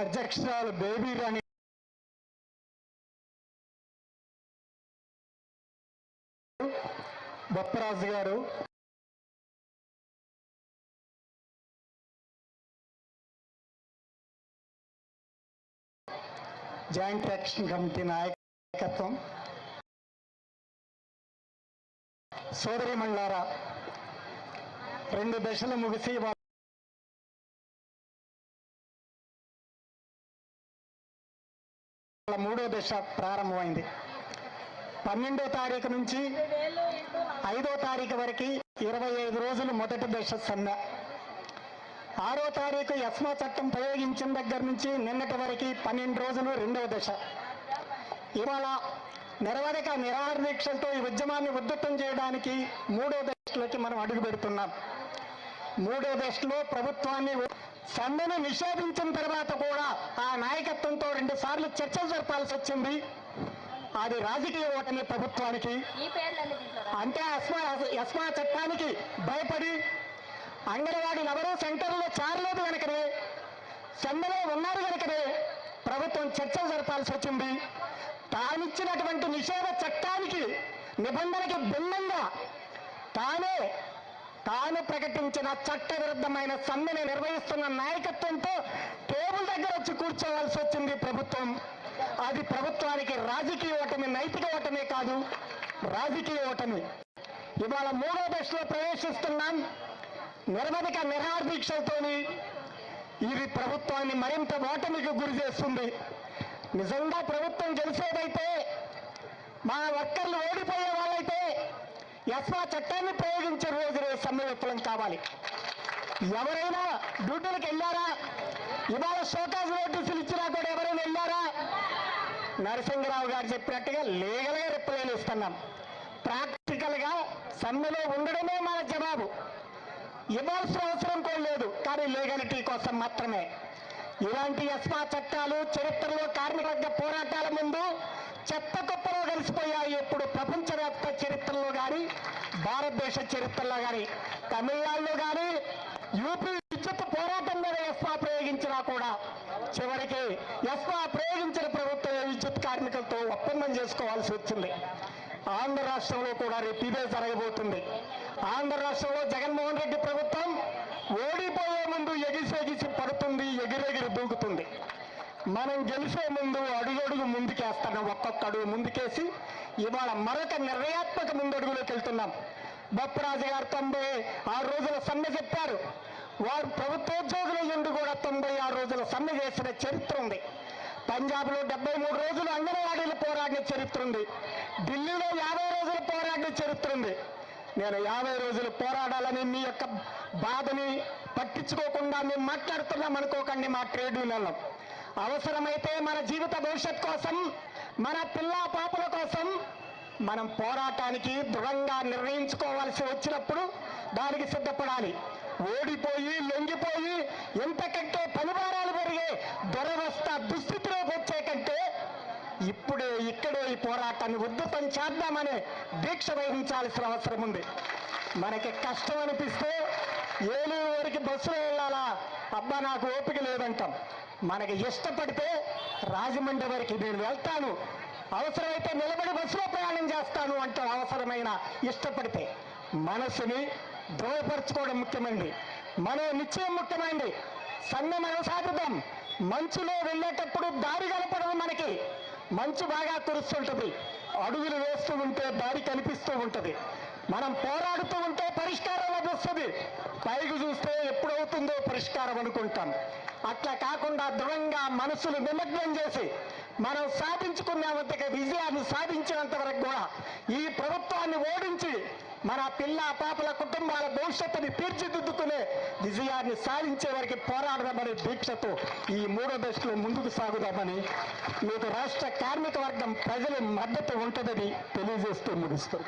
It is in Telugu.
అధ్యక్షురాలు బేబీ రాణి బొప్పరాజు గారు. జాయింట్ యాక్షన్ కమిటీ నాయకత్వం. సోదరి మండలారా రెండు దశలు ముగిసి మూడో దశ ప్రారంభమైంది. పన్నెండో తారీఖు నుంచి ఐదో తారీఖు వరకు ఇరవై ఐదు రోజులు మొదటి దశ సమ్మె ఆరో తారీఖు ఎస్మా చట్టం ప్రయోగించిన దగ్గర నుంచి నిన్నటి వరకు పన్నెండు రోజులు రెండవ దశ. ఇవాళ నిరవధిక నిరాహార దీక్షలతో ఈ ఉద్యమాన్ని ఉద్ధృతం చేయడానికి మూడో దశలోకి మనం అడుగు పెడుతున్నాం మూడో దశలో ప్రభుత్వాన్ని సమ్మెను నిషేధించిన తర్వాత కూడా ఆ నాయకత్వంతో రెండు సార్లు చర్చలు జరపాల్సి వచ్చింది అది రాజకీయ ఓటమి ప్రభుత్వానికి. అంటే అస్మా ఎస్మా చట్టానికి భయపడి అంగన్వాడీలు ఎవరో సెంటర్లో చేరలేదు కనుకనే సమ్మెలో ఉన్నారు కనుకనే ప్రభుత్వం చర్చలు జరపాల్సి వచ్చింది తానిచ్చినటువంటి నిషేధ చట్టానికి నిబంధనకి భిన్నంగా తానే తాను ప్రకటించిన చట్ట విరుద్ధమైన సమ్మెని నిర్వహిస్తున్న నాయకత్వంతో టేబుల్ దగ్గర వచ్చి కూర్చోవాల్సి వచ్చింది ప్రభుత్వం. అది ప్రభుత్వానికి రాజకీయ ఓటమి నైతిక ఓటమే కాదు రాజకీయ ఓటమి. ఇవాళ మూడో దశలో ప్రవేశిస్తున్నాం. నిరవధిక నిరాహార ఇది ప్రభుత్వాన్ని మరింత ఓటమికి గురి చేస్తుంది. నిజంగా ప్రభుత్వం గెలిచేదైతే మా వర్కర్లు ఓడిపోయే వాళ్ళైతే ఎస్మా చట్టాన్ని ప్రయోగించే రోజునే సమ్మె విఫలం కావాలి. ఎవరైనా డ్యూటీలకు వెళ్ళారా? ఇవాళ షోకాజ్ నోటీసులు ఇచ్చినా కూడా ఎవరైనా వెళ్ళారా? నరసింహరావు గారు చెప్పినట్టుగా లీగల్గా రిప్లైలు ఇస్తున్నాం. ప్రాక్టికల్గా సమ్మెలో ఉండడమే మన జవాబు. ఇవ్వాల్సిన అవసరం కూడా లేదు కానీ లీగాలిటీ కోసం మాత్రమే. ఇలాంటి ఎస్మా చట్టాలు చరిత్రలో కార్మిక వర్గ పోరాటాల ముందు చెత్త కుప్పలో కలిసిపోయాయి. ఇప్పుడు ప్రపంచ చరిత్రలో కానీ భారతదేశ చరిత్రలో కానీ తమిళనాడులో కానీ యూపీ విద్యుత్ పోరాటం మీద ఎస్వా ప్రయోగించినా కూడా చివరికి ఎస్వా ప్రయోగించిన ప్రభుత్వం విద్యుత్ కార్మికులతో ఒప్పందం చేసుకోవాల్సి వచ్చింది. ఆంధ్ర రాష్ట్రంలో కూడా రేపు ఇదే జరగబోతుంది. ఆంధ్ర రాష్ట్రంలో జగన్మోహన్ రెడ్డి ప్రభుత్వం ఓడిపోయే ముందు ఎగిసెగిసి పడుతుంది ఎగిరెగిరి దూకుతుంది. మనం గెలిచే ముందు అడుగడుగు ముందుకేస్తాం ఒక్కొక్క అడుగు ముందుకేసి ఇవాళ మరొక నిర్ణయాత్మక ముందడుగులోకి వెళ్తున్నాం. బొప్పరాజు గారు తొంభై ఆరు రోజుల సమ్మె చెప్పారు. వారు ప్రభుత్వోద్యోగుల ఎందు కూడా తొంభై ఆరు రోజుల సమ్మె చేసిన చరిత్ర ఉంది. పంజాబ్లో డెబ్బై మూడు రోజులు అంగన్వాడీలు పోరాడిన చరిత్ర ఉంది. ఢిల్లీలో యాభై రోజులు పోరాడిన చరిత్ర ఉంది. నేను యాభై రోజులు పోరాడాలని మీ యొక్క బాధని పట్టించుకోకుండా మేము మాట్లాడుతున్నాం అనుకోకండి మా ట్రేడ్ యూనియన్లో. అవసరమైతే మన జీవిత భవిష్యత్ కోసం మన పిల్ల పాపల కోసం మనం పోరాటానికి దృఢంగా నిర్ణయించుకోవాల్సి వచ్చినప్పుడు దానికి సిద్ధపడాలి. ఓడిపోయి లొంగిపోయి ఎంతకంటే పనిభారాలు పెరిగే దురవస్థ దుస్థితిలోకి వచ్చే కంటే ఇప్పుడే ఇక్కడే ఈ పోరాటాన్ని ఉద్ధృతం చేద్దామనే దీక్ష వహించాల్సిన అవసరం ఉంది. మనకి కష్టం అనిపిస్తే ఏలూరు వరకు బస్సులో వెళ్ళాలా? అబ్బా నాకు ఓపిక లేదంటాం. మనకి ఇష్టపడితే రాజమండ్రి వరకు నేను వెళ్తాను. అవసరమైతే నిలబడి బస్సులో ప్రయాణం చేస్తాను అంటాం. అవసరమైన ఇష్టపడితే మనసుని దృఢపరచుకోవడం ముఖ్యమైనది మనో నిశ్చయం ముఖ్యమైనది సమ్మె మనం మంచులో వెళ్ళేటప్పుడు దారి కనపడదు మనకి మంచు బాగా కురుస్తుంటుంది. అడుగులు వేస్తూ ఉంటే దారి కనిపిస్తూ ఉంటుంది. మనం పోరాడుతూ ఉంటే పరిష్కారం వస్తుంది పైకి చూస్తే ఎప్పుడవుతుందో పరిష్కారం అనుకుంటాం. అట్లా కాకుండా దృఢంగా మనసులు నిమగ్నం చేసి మనం సాధించుకున్నంతగా విజయాన్ని సాధించినంత వరకు కూడా ఈ ప్రభుత్వాన్ని ఓడించి మన పిల్ల పాపల కుటుంబాల భవిష్యత్తుని తీర్చిదిద్దుకునే విజయాన్ని సాధించే వరకు పోరాడదామనే దీక్షతో ఈ మూడో దశలో ముందుకు సాగుదామని మీకు రాష్ట్ర కార్మిక వర్గం ప్రజల మద్దతు ఉంటుందని తెలియజేస్తూ ముగిస్తారు